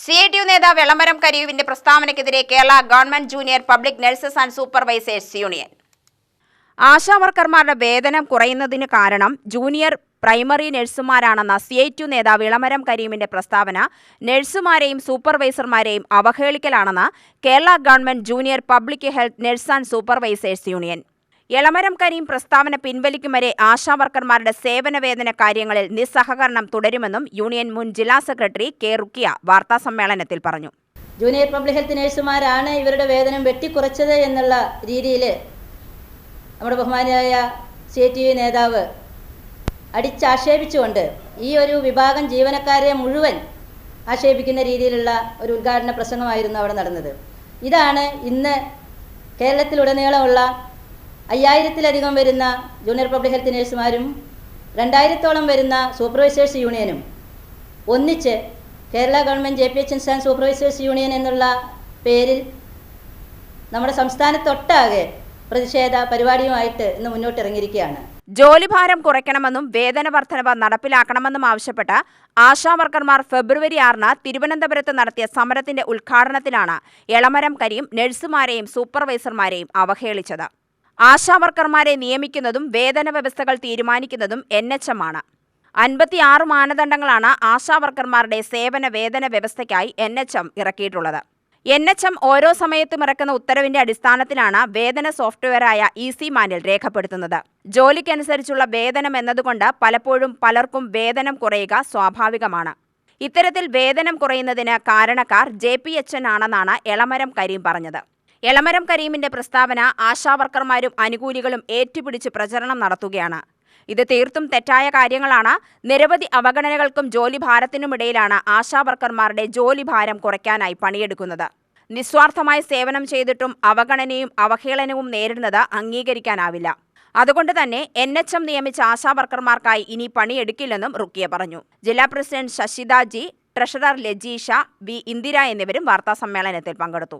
C I T U നേതാവ് എളമരം കരീവിന്റെ പ്രസ്താവനയ്ക്കെതിരെ Kerala government junior public nurses and supervisors union. ആശാവർക്കർമാരുടെ വേതനം കുറയുന്നതിന് കാരണം ജൂനിയർ പ്രൈമറി നഴ്സുമാരാണെന്ന സി ഐ ടി നേതാവ് ഇളമരം കരീമിന്റെ പ്രസ്താവന നഴ്സുമാരെയും സൂപ്പർവൈസർമാരെയും അവഹേളിക്കലാണെന്ന് Kerala government junior public health nurse and supervisors union. Elamaram Kareem പ്രസ്താവന പിൻവലിക്കും വരെ ആശാവർക്കർമാരുടെ സേവന വേതന കാര്യങ്ങളിൽ നിസ്സഹകരണം തുടരുമെന്നും യൂണിയൻ മുൻ ജില്ലാ സെക്രട്ടറി കെ റുക്കിയ വാർത്താസമ്മേളനത്തിൽ പറഞ്ഞു. ജൂനിയർ പബ്ലിക് ഹെൽത്ത് നഴ്സുമാരാണ് ഇവരുടെ വേതനം വെട്ടിക്കുറച്ചത് എന്നുള്ള രീതിയിൽ നമ്മുടെ ബഹുമാനിയായ സി ടി യു നേതാവ് അടിച്ചാക്ഷേപിച്ചുകൊണ്ട് ഈ ഒരു വിഭാഗം ജീവനക്കാരെ മുഴുവൻ ആക്ഷേപിക്കുന്ന രീതിയിലുള്ള ഒരു ഉദ്ഘാടന പ്രസംഗമായിരുന്നു അവിടെ നടന്നത്. ഇതാണ് ഇന്ന് കേരളത്തിലുടനീളമുള്ള അയ്യായിരത്തിലധികം വരുന്ന ജൂനിയർ പബ്ലിക് ഹെൽത്ത് നഴ്സുമാരും രണ്ടായിരത്തോളം വരുന്ന സൂപ്പർവൈസേഴ്സ് യൂണിയനും ഒന്നിച്ച് Kerala government J P H and supervisors union എന്നുള്ള പേരിൽ നമ്മുടെ സംസ്ഥാനത്തൊട്ടാകെ പ്രതിഷേധ പരിപാടിയുമായിട്ട് ഇന്ന് മുന്നോട്ടിറങ്ങിയിരിക്കുകയാണ്. ജോലിഭാരം കുറയ്ക്കണമെന്നും വേതന വർധനവ് നടപ്പിലാക്കണമെന്നും ആവശ്യപ്പെട്ട് ആശാവർക്കർമാർ ഫെബ്രുവരി ആറിന് തിരുവനന്തപുരത്ത് നടത്തിയ സമരത്തിന്റെ ഉദ്ഘാടനത്തിലാണ് എളമരം കരിയും നഴ്സുമാരെയും സൂപ്പർവൈസർമാരെയും അവഹേളിച്ചത്. ആശാവർക്കർമാരെ നിയമിക്കുന്നതും വേതന വ്യവസ്ഥകൾ തീരുമാനിക്കുന്നതും എൻ എച്ച് എം ആണ് അൻപത്തിയാറ് മാനദണ്ഡങ്ങളാണ് ആശാവർക്കർമാരുടെ സേവന വേതന വ്യവസ്ഥയ്ക്കായി എൻ എച്ച് എം ഇറക്കിയിട്ടുള്ളത്. എൻ എച്ച് എം ഓരോ സമയത്തും ഇറക്കുന്ന ഉത്തരവിന്റെ അടിസ്ഥാനത്തിലാണ് വേതന സോഫ്റ്റ്വെയറായ ഇ സി മാനിൽ രേഖപ്പെടുത്തുന്നത്. ജോലിക്കനുസരിച്ചുള്ള വേതനം എന്നതുകൊണ്ട് പലപ്പോഴും പലർക്കും വേതനം കുറയുക സ്വാഭാവികമാണ്. ഇത്തരത്തിൽ വേതനം കുറയുന്നതിന് കാരണക്കാർ ജെ പി എച്ച് എൻ ആണെന്നാണ് എളമരം കരീം പറഞ്ഞത്. എളമരം കരീമിന്റെ പ്രസ്താവന ആശാവർക്കർമാരും അനുകൂലികളും ഏറ്റുപിടിച്ച് പ്രചരണം നടത്തുകയാണ്. ഇത് തീർത്തും തെറ്റായ കാര്യങ്ങളാണ്. നിരവധി അവഗണനകൾക്കും ജോലിഭാരത്തിനുമിടയിലാണ് ആശാവർക്കർമാരുടെ ജോലിഭാരം കുറയ്ക്കാനായി പണിയെടുക്കുന്നത്. നിസ്വാർത്ഥമായി സേവനം ചെയ്തിട്ടും അവഗണനയും അവഹേളനവും നേരിടുന്നത് അംഗീകരിക്കാനാവില്ല. അതുകൊണ്ട് തന്നെ എൻ എച്ച് എം നിയമിച്ച ആശാവർക്കർമാർക്കായി ഇനി പണിയെടുക്കില്ലെന്നും റുക്കിയ പറഞ്ഞു. ജില്ലാ president ശശിദാജി treasurer Lajeesha V Indira എന്നിവരും വാർത്താസമ്മേളനത്തിൽ പങ്കെടുത്തു.